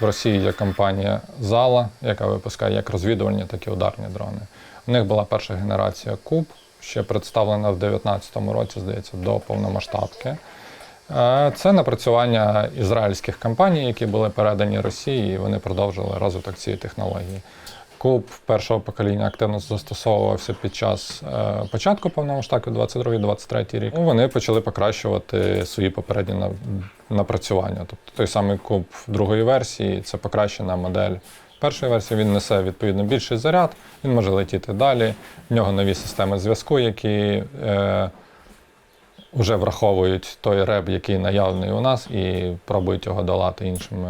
В Росії є компанія Зала, яка випускає як розвідувальні, так і ударні дрони. У них була перша генерація Куб, ще представлена в 2019 році, здається, до повномасштабки. Е, Це напрацювання ізраїльських компаній, які були передані Росії, і вони продовжили розвиток цієї технології. Куб першого покоління активно застосовувався під час е, початку повномасштабки 22-23 рік. Ну, Вони почали покращувати свої попередні на- напрацювання. Тобто той самий куб другої версії це покращена модель. Першої версії він несе відповідно більший заряд, він може летіти далі. В нього нові системи зв'язку, які е, вже враховують той реб, який наявний у нас, і пробують його долати іншими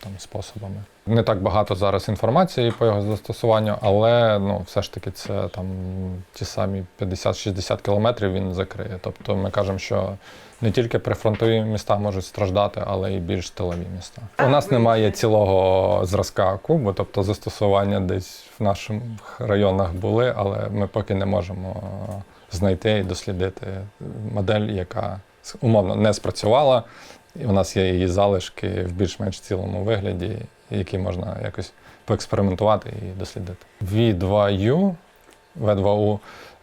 там, способами. Не так багато зараз інформації по його застосуванню, але ну, все ж таки це там ті самі 50-60 кілометрів він закриє. Тобто ми кажемо, що не тільки прифронтові міста можуть страждати, але й більш тилові міста. У нас немає цілого зразка кубу, тобто застосування десь в наших районах були, але ми поки не можемо знайти і дослідити модель, яка умовно не спрацювала. І у нас є її залишки в більш-менш цілому вигляді, які можна якось поекспериментувати і дослідити. V2U, V2U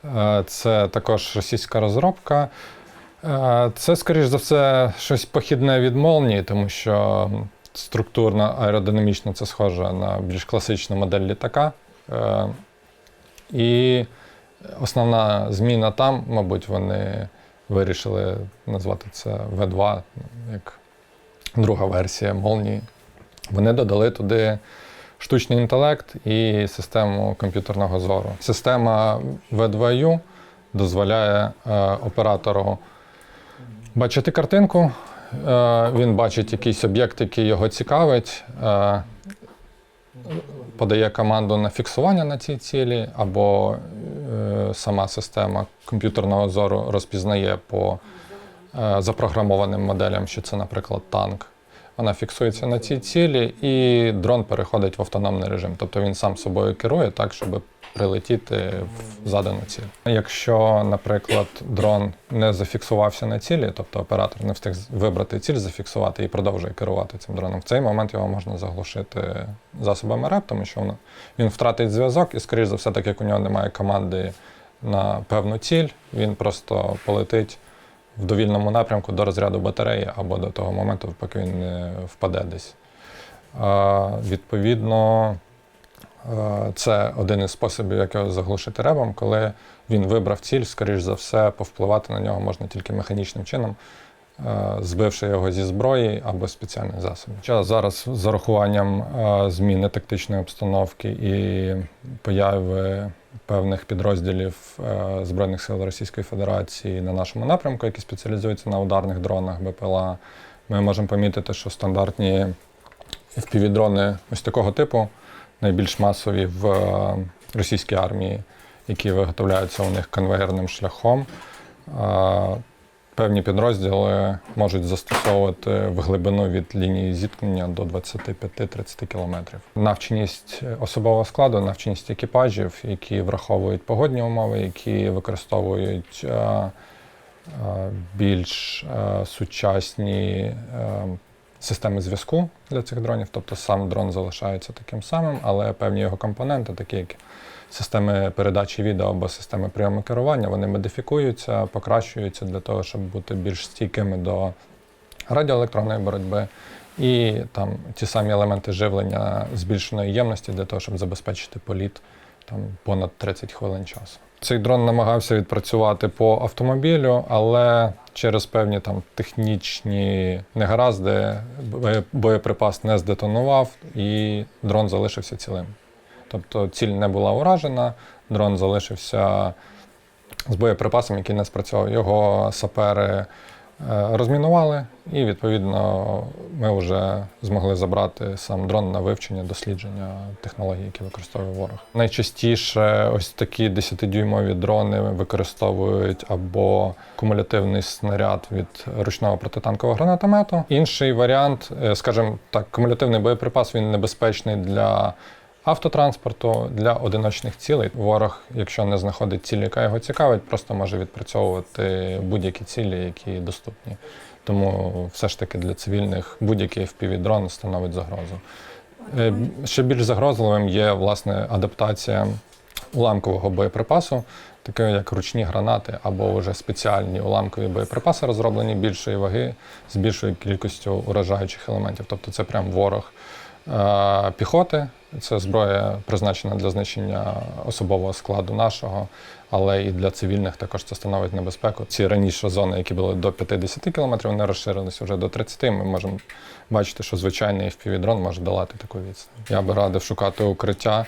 е, це також російська розробка. Е, Це, скоріш за все, щось похідне від молнії, тому що структурно аеродинамічно це схоже на більш класичну модель літака. Е, І основна зміна там, мабуть, вони вирішили назвати це V2, як друга версія молнії. Вони додали туди штучний інтелект і систему комп'ютерного зору. Система V2U дозволяє е, оператору бачити картинку. Е, він бачить якийсь об'єкт, який його цікавить, е, подає команду на фіксування на цій цілі, або сама система комп'ютерного зору розпізнає по запрограмованим моделям, що це, наприклад, танк. Вона фіксується на цій цілі, і дрон переходить в автономний режим. Тобто він сам собою керує так, щоб прилетіти в задану ціль. Якщо, наприклад, дрон не зафіксувався на цілі, тобто оператор не встиг вибрати ціль, зафіксувати і продовжує керувати цим дроном, в цей момент його можна заглушити засобами РЕП, тому що він втратить зв'язок, і, скоріш за все, так як у нього немає команди на певну ціль, він просто полетить в довільному напрямку до розряду батареї або до того моменту, поки він не впаде десь. Відповідно, це один із способів, як його заглушити ребом, коли він вибрав ціль, скоріш за все, повпливати на нього можна тільки механічним чином, збивши його зі зброї або спеціальних засобів. Зараз з урахуванням зміни тактичної обстановки і появи певних підрозділів е, Збройних сил Російської Федерації на нашому напрямку, які спеціалізуються на ударних дронах БПЛА, ми можемо помітити, що стандартні FPV-дрони ось такого типу найбільш масові в е, російській армії, які виготовляються у них конвейерним шляхом. Певні підрозділи можуть застосовувати в глибину від лінії зіткнення до 25-30 кілометрів. Навченість особового складу, навченість екіпажів, які враховують погодні умови, які використовують е, е, більш е, сучасні системи зв'язку для цих дронів. Тобто сам дрон залишається таким самим, але певні його компоненти, такі як системи передачі відео або системи прийому керування, вони модифікуються, покращуються для того, щоб бути більш стійкими до радіоелектронної боротьби. І там ті самі елементи живлення збільшеної ємності для того, щоб забезпечити політ там понад 30 хвилин часу. Цей дрон намагався відпрацювати по автомобілю, але через певні там технічні негаразди боєприпас не здетонував і дрон залишився цілим. Тобто ціль не була уражена, дрон залишився з боєприпасом, який не спрацьовував. Його сапери е, розмінували, і відповідно ми вже змогли забрати сам дрон на вивчення, дослідження технологій, які використовує ворог. Найчастіше ось такі 10-дюймові дрони використовують або кумулятивний снаряд від ручного протитанкового гранатомету. Інший варіант, е, скажімо так, кумулятивний боєприпас він небезпечний для автотранспорту для одиночних цілей. Ворог, якщо не знаходить ціль, яка його цікавить, просто може відпрацьовувати будь-які цілі, які доступні. Тому все ж таки для цивільних будь-який FPV-дрон становить загрозу. Е, Ще більш загрозливим є власне адаптація уламкового боєприпасу, таке як ручні гранати або вже спеціальні уламкові боєприпаси, розроблені більшої ваги з більшою кількістю уражаючих елементів. Тобто це прям ворог піхоти. Це зброя призначена для знищення особового складу нашого, але і для цивільних також це становить небезпеку. Ці раніше зони, які були до 50 км, вони розширилися вже до 30. Ми можемо бачити, що звичайний FPV-дрон може долати таку відстань. Я би радив шукати укриття,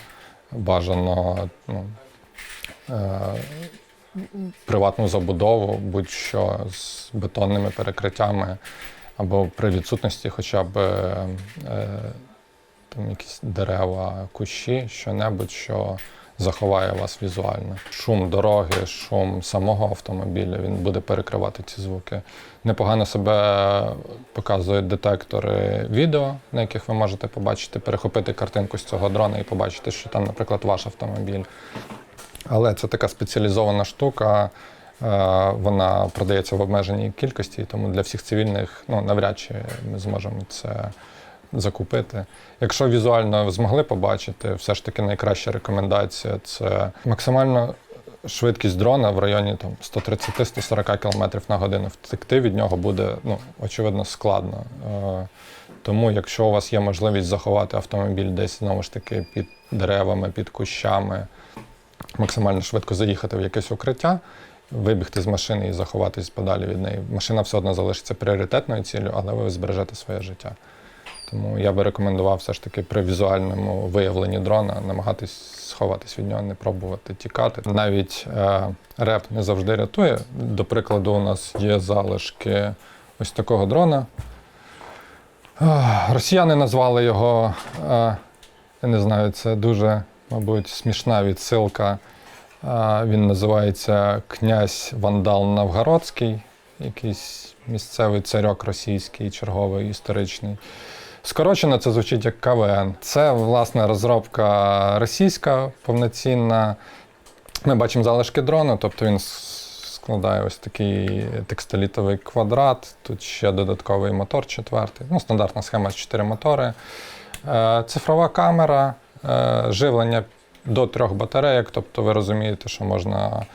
бажано ну, е, приватну забудову, будь-що з бетонними перекриттями, або при відсутності хоча б е, е, там якісь дерева, кущі, що-небудь, що заховає вас візуально. Шум дороги, шум самого автомобіля, він буде перекривати ці звуки. Непогано себе показують детектори відео, на яких ви можете побачити, перехопити картинку з цього дрона і побачити, що там, наприклад, ваш автомобіль. Але це така спеціалізована штука. е, Вона продається в обмеженій кількості, тому для всіх цивільних ну, навряд чи ми зможемо це закупити. Якщо візуально змогли побачити, все ж таки найкраща рекомендація це максимально швидкість дрона в районі там, 130-140 км на годину. Втекти від нього буде ну, очевидно складно. Е, Тому, якщо у вас є можливість заховати автомобіль десь знову ж таки під деревами, під кущами, максимально швидко заїхати в якесь укриття, вибігти з машини і заховатись подалі від неї. Машина все одно залишиться пріоритетною ціллю, але ви збережете своє життя. Тому я би рекомендував все ж таки при візуальному виявленні дрона намагатись сховатись від нього, не пробувати тікати. Навіть е, реп не завжди рятує. До прикладу, у нас є залишки ось такого дрона. Росіяни назвали його, е, я не знаю, це дуже, мабуть, смішна відсилка. Е, Він називається Князь Вандал Новгородський, якийсь місцевий царьок російський, черговий історичний. Скорочено це звучить як КВН. Це власне розробка російська повноцінна. Ми бачимо залишки дрона, тобто він складає ось такий текстолітовий квадрат. Тут ще додатковий мотор четвертий. Ну, стандартна схема 4 мотори. Е, Цифрова камера, е, живлення до трьох батарейок. Тобто ви розумієте, що можна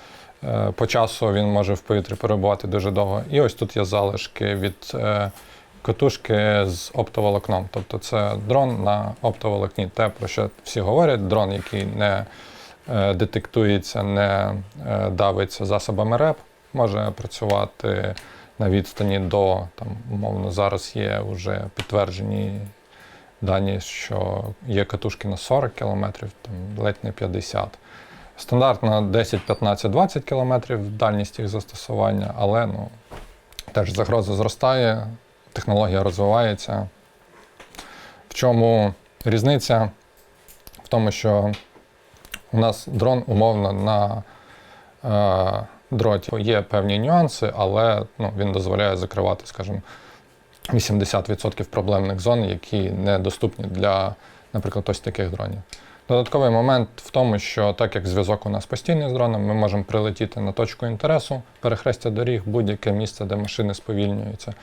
е, по часу він може в повітрі перебувати дуже довго. І ось тут є залишки від катушки з оптоволокном. Тобто це дрон на оптоволокні. Те, про що всі говорять, дрон, який не е, детектується, не е, давиться засобами РЕП, може працювати на відстані до, там, умовно, зараз є вже підтверджені дані, що є катушки на 40 км, там ледь не 50. Стандартно 10, 15, 20 км дальність їх застосування, але ну, теж загроза зростає, технологія розвивається. В чому різниця? В тому, що у нас дрон умовно на е, дроті є певні нюанси, але ну, він дозволяє закривати, скажімо, 80% проблемних зон, які недоступні для, наприклад, ось таких дронів. Додатковий момент в тому, що так як зв'язок у нас постійний з дроном, ми можемо прилетіти на точку інтересу, перехрестя доріг, будь-яке місце, де машини сповільнюються,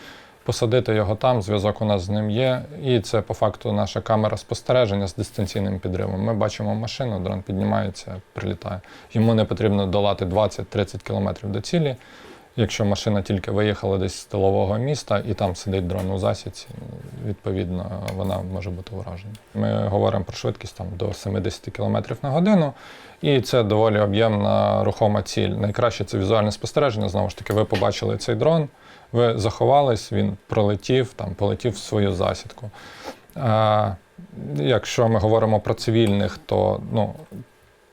посадити його там, зв'язок у нас з ним є, і це по факту наша камера спостереження з дистанційним підривом. Ми бачимо машину, дрон піднімається, прилітає. Йому не потрібно долати 20-30 км до цілі. Якщо машина тільки виїхала десь з тилового міста і там сидить дрон у засідці, відповідно, вона може бути уражена. Ми говоримо про швидкість там, до 70 км на годину, і це доволі об'ємна рухома ціль. Найкраще це візуальне спостереження. Знову ж таки, ви побачили цей дрон, ви заховались, він пролетів, там, полетів в свою засідку. А, якщо ми говоримо про цивільних, то ну,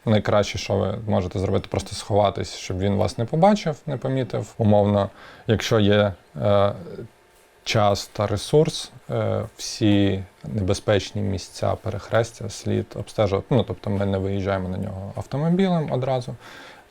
найкраще, що ви можете зробити, просто сховатись, щоб він вас не побачив, не помітив. Умовно, якщо є е, час та ресурс, е, всі небезпечні місця перехрестя слід обстежувати. Ну, тобто ми не виїжджаємо на нього автомобілем одразу.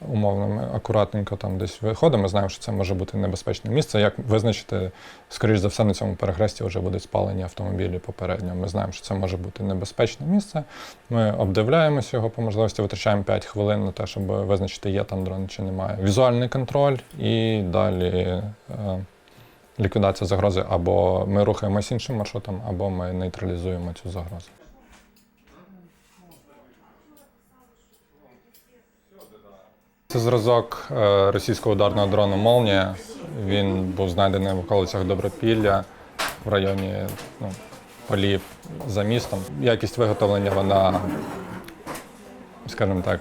Умовно, ми акуратненько там десь виходимо, знаємо, що це може бути небезпечне місце. Як визначити, скоріш за все, на цьому перехресті вже будуть спалені автомобілі попередньо. Ми знаємо, що це може бути небезпечне місце. Ми обдивляємося його по можливості, витрачаємо 5 хвилин на те, щоб визначити, є там дрон чи немає. Візуальний контроль і далі. е, Ліквідація загрози або ми рухаємось іншим маршрутом, або ми нейтралізуємо цю загрозу. Це зразок е, російського ударного дрону Молнія. Він був знайдений в околицях Добропілля в районі ну, полів за містом. Якість виготовлення вона, скажімо так,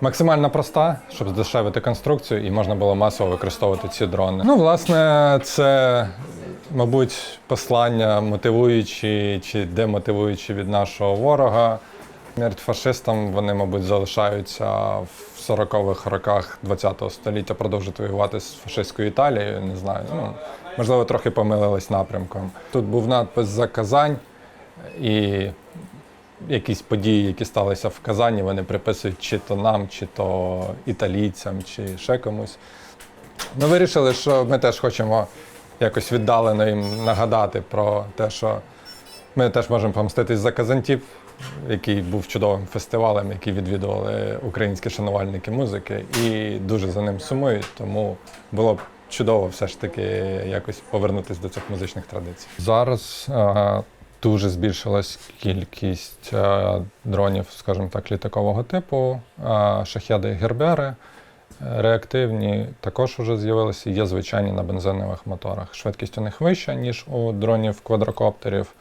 максимально проста, щоб здешевити конструкцію, і можна було масово використовувати ці дрони. Ну, власне, це, мабуть, послання мотивуючі чи демотивуючі від нашого ворога. Смерть фашистам вони, мабуть, залишаються в 40-х роках ХХ століття продовжити воювати з фашистською Італією. Не знаю. Ну, можливо, трохи помилились напрямком. Тут був надпис за Казань, і якісь події, які сталися в Казані, вони приписують чи то нам, чи то італійцям, чи ще комусь. Ми вирішили, що ми теж хочемо якось віддалено їм нагадати про те, що ми теж можемо помститись за Казантіп, який був чудовим фестивалем, який відвідували українські шанувальники музики, і дуже за ним сумують. Тому було б чудово все ж таки якось повернутися до цих музичних традицій. Зараз е, дуже збільшилась кількість е, дронів, скажімо так, літакового типу, е, шахеди гербери. Реактивні також вже з'явилися, є звичайні на бензинових моторах. Швидкість у них вища, ніж у дронів квадрокоптерів.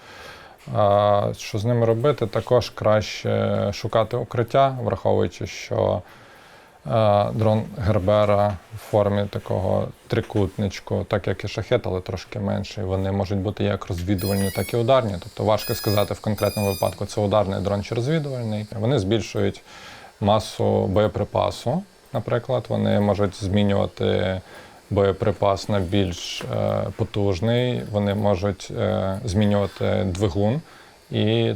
Що з ними робити? Також краще шукати укриття, враховуючи, що е, дрон Гербера в формі такого трикутничку, так як і шахет, але трошки менший. Вони можуть бути як розвідувальні, так і ударні. Тобто важко сказати в конкретному випадку, це ударний дрон чи розвідувальний. Вони збільшують масу боєприпасу. Наприклад, вони можуть змінювати боєприпас на більш е, потужний, вони можуть е, змінювати двигун, і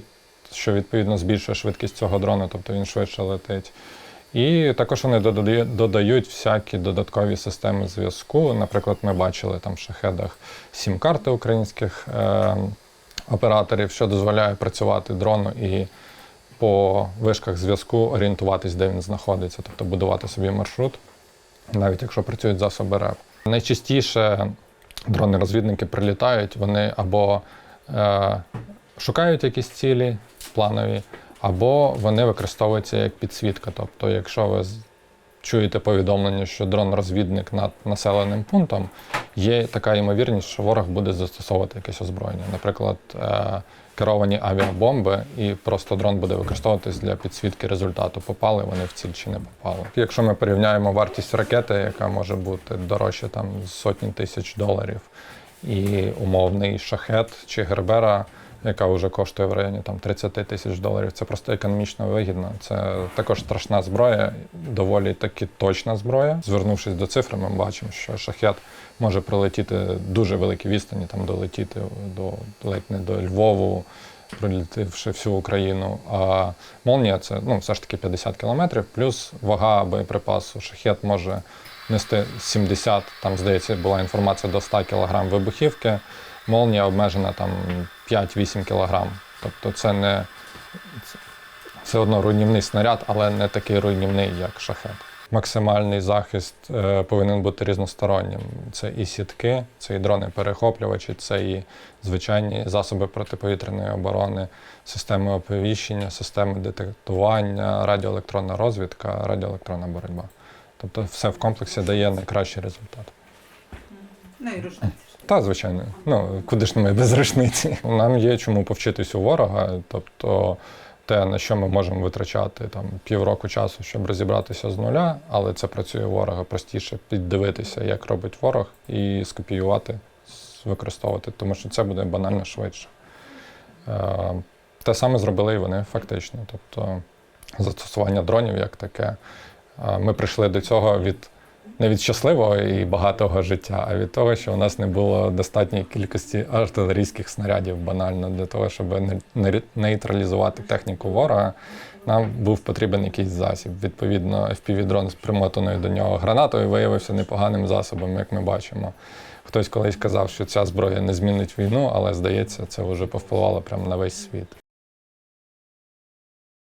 що відповідно збільшує швидкість цього дрона, тобто він швидше летить. І також вони додають всякі додаткові системи зв'язку. Наприклад, ми бачили там в шахедах сім-карти українських е, операторів, що дозволяє працювати дрону і по вишках зв'язку орієнтуватись, де він знаходиться, тобто будувати собі маршрут, навіть якщо працюють засоби РЕП. Найчастіше дрони-розвідники прилітають, вони або е, шукають якісь цілі планові, або вони використовуються як підсвітка. Тобто, якщо ви чуєте повідомлення, що дрон-розвідник над населеним пунктом, є така ймовірність, що ворог буде застосовувати якесь озброєння. Наприклад, е, керовані авіабомби, і просто дрон буде використовуватись для підсвітки результату, попали вони в ціль чи не попали. Якщо ми порівняємо вартість ракети, яка може бути дорожче там сотні тисяч доларів, і умовний шахет чи гербера, яка вже коштує в районі там 30 тисяч доларів, це просто економічно вигідно. Це також страшна зброя, доволі таки точна зброя. Звернувшись до цифри, ми бачимо, що шахет може пролетіти дуже великі відстані, там долетіти до ледь не до Львову, пролетівши всю Україну. А молнія це ну, все ж таки 50 кілометрів, плюс вага боєприпасу. Шахет може нести 70, там, здається, була інформація до 100 кг вибухівки. Молнія обмежена там 5-8 кг. Тобто це не все одно руйнівний снаряд, але не такий руйнівний, як шахет. Максимальний захист е, повинен бути різностороннім. Це і сітки, це і дрони-перехоплювачі, це і звичайні засоби протиповітряної оборони, системи оповіщення, системи детектування, радіоелектронна розвідка, радіоелектронна боротьба. Тобто все в комплексі дає найкращий результат. Ну і рушниці. Та, звичайно. Ну, куди ж ми без рушниці? Нам є чому повчитись у ворога. Тобто, те, на що ми можемо витрачати там півроку часу, щоб розібратися з нуля, але це працює ворога простіше піддивитися, як робить ворог, і скопіювати, використовувати, тому що це буде банально швидше. Е, те саме зробили і вони фактично. Тобто, застосування дронів як таке. Е, Ми прийшли до цього від не від щасливого і багатого життя, а від того, що у нас не було достатньої кількості артилерійських снарядів банально для того, щоб не- не- нейтралізувати техніку ворога. Нам був потрібен якийсь засіб. Відповідно, FPV-дрон з примотаною до нього гранатою виявився непоганим засобом, як ми бачимо. Хтось колись казав, що ця зброя не змінить війну, але здається, це вже повпливало прямо на весь світ.